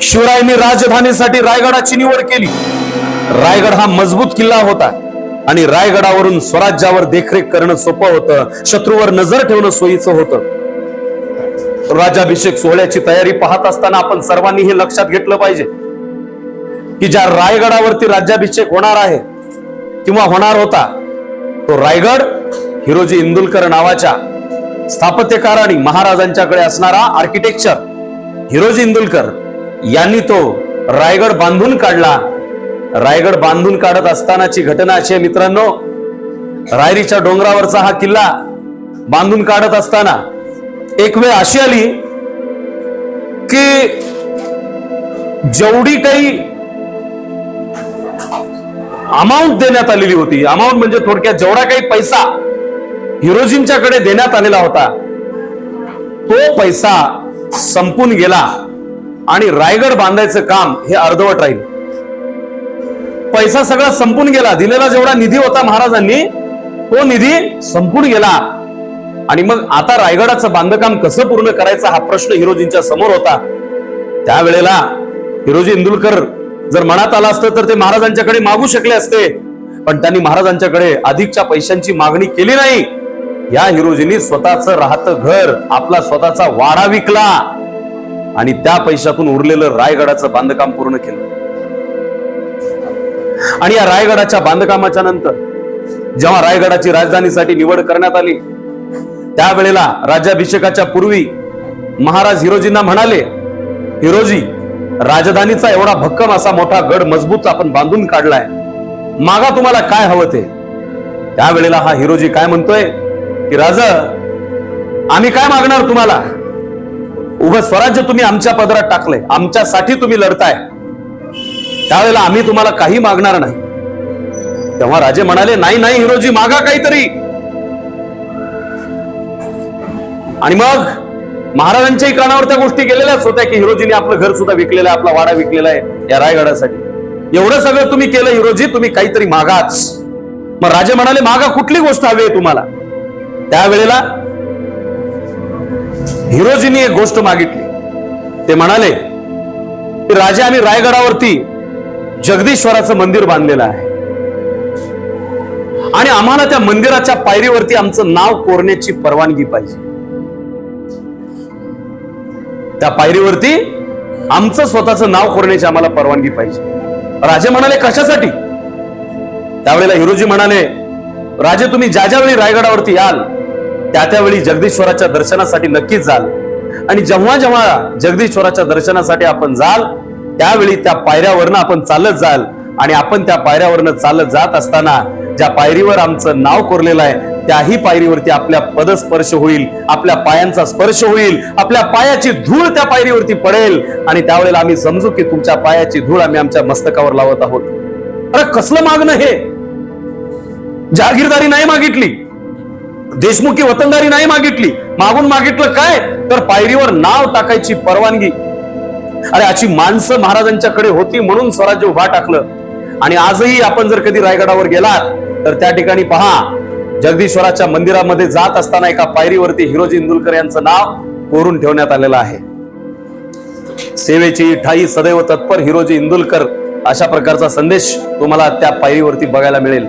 शिवरायांनी राजधानीसाठी रायगडाची निवड केली. रायगड हा मजबूत किल्ला होता आणि रायगडावरून स्वराज्यावर देखरेख करणं सोपं होतं शत्रूवर नजर ठेवणं सोयीचं होतं. राजाभिषेक सोहळ्याची तयारी पाहत असताना आपण सर्वांनी हे लक्षात घेतलं पाहिजे की ज्या रायगडावरती राज्याभिषेक होणार आहे किंवा होणार होता तो रायगड हिरोजी इंदुलकर नावाच्या स्थापत्यकार आणि महाराजांच्याकडे असणारा आर्किटेक्चर हिरोजी इंदुलकर. यांनी तो रायगड बांधून काढला. रायगड बांधून काढत असतानाची घटना अशी आहे मित्रांनो. रायरीच्या डोंगरावरचा हा किल्ला बांधून काढत असताना एक वेळ अशी आली की जेवढी काही अमाऊंट देण्यात आलेली होती अमाऊंट म्हणजे थोडक्यात जेवढा काही पैसा हिरोजींच्याकडे देण्यात आलेला होता तो पैसा संपून गेला. आणि रायगड बांधायचं काम हे अर्धवट राहील. पैसा सगळा संपून गेला. दिलेला जेवढा निधी होता महाराजांनी तो निधी संपून गेला. आणि मग आता रायगडाचं बांधकाम कसं पूर्ण करायचं हा प्रश्न हिरोजींच्या समोर होता. त्यावेळेला हिरोजी इंदुलकर जर मनात आला असतं तर ते महाराजांच्याकडे मागू शकले असते. पण त्यांनी महाराजांच्याकडे अधिकच्या पैशांची मागणी केली नाही. या हिरोजींनी स्वतःच राहतं घर आपला स्वतःचा वाडा विकला. आणि त्या पैशातून उरलेलं रायगडाचं बांधकाम पूर्ण केलं. आणि या रायगडाच्या बांधकामाच्या नंतर जेव्हा रायगडाची राजधानीसाठी निवड करण्यात आली त्यावेळेला राज्याभिषेकाच्या पूर्वी महाराज हिरोजींना म्हणाले हिरोजी राजधानीचा एवढा भक्कम असा मोठा गड मजबूत आपण बांधून काढलाय. मागा तुम्हाला काय हवं ते? त्यावेळेला हा हिरोजी काय म्हणतोय की राजा आम्ही काय मागणार तुम्हाला? उभं स्वराज्य तुम्ही आमच्या पदरात टाकलंय. आमच्यासाठी तुम्ही लढताय. त्यावेळेला आम्ही तुम्हाला काही मागणार नाही. तेव्हा राजे म्हणाले नाही नाही हिरोजी मागा काहीतरी. आणि मग महाराजांच्याही कानावर त्या गोष्टी गेलेल्याच होत्या की हिरोजीने आपलं घर सुद्धा विकलेलं आहे आपला वाडा विकलेला आहे या रायगडासाठी. एवढं सगळं तुम्ही केलं हिरोजी तुम्ही काहीतरी मागाच. मग राजे म्हणाले मागा कुठली गोष्ट हवी आहे तुम्हाला? त्यावेळेला हिरोजींनी एक गोष्ट मागितली. ते म्हणाले राजा आणि आम्ही रायगडावरती जगदीश्वराचं मंदिर बांधलेलं आहे. आणि आम्हाला त्या मंदिराच्या पायरीवरती आमचं नाव कोरण्याची परवानगी पाहिजे. त्या पायरीवरती आमचं स्वतःचं नाव कोरण्याची आम्हाला परवानगी पाहिजे. राजे म्हणाले कशासाठी? त्यावेळेला हिरोजी म्हणाले राजे तुम्ही ज्या ज्या वेळी रायगडावरती याल त्या त्यावेळी जगदीश्वराच्या दर्शनासाठी नक्कीच जाल. आणि जेव्हा जेव्हा जगदीश्वराच्या दर्शनासाठी आपण जाल त्यावेळी त्या पायऱ्यावरनं आपण चालत जाल. आणि आपण त्या पायऱ्यावरनं चालत जात असताना ज्या पायरीवर आमचं नाव कोरलेलं आहे त्याही पायरीवरती आपल्या पदस्पर्श होईल आपल्या पायांचा स्पर्श होईल आपल्या पायाची धूळ त्या पायरीवरती पडेल. आणि त्यावेळेला आम्ही समजू की तुमच्या पायाची धूळ आम्ही आमच्या मस्तकावर लावत आहोत. अरे कसलं मागणं हे? जागीरदारी नाही मागितली. देशमुखी वतनदारी नाही मागितली. मागून मागितलं काय? तर पायरीवर नाव टाकायची परवानगी. अरे अशी माणसं महाराजांच्याकडे होती म्हणून स्वराज्य उभा टाकलं. आणि आजही आपण जर कधी रायगडावर गेलात तर त्या ठिकाणी पहा जगदीश्वराच्या मंदिरामध्ये जात असताना एका पायरीवरती हिरोजी इंदुलकर यांचं नाव कोरून ठेवण्यात आलेलं आहे. सेवेची ठाई सदैव तत्पर हिरोजी इंदुलकर अशा प्रकारचा संदेश तुम्हाला त्या पायरीवरती बघायला मिळेल.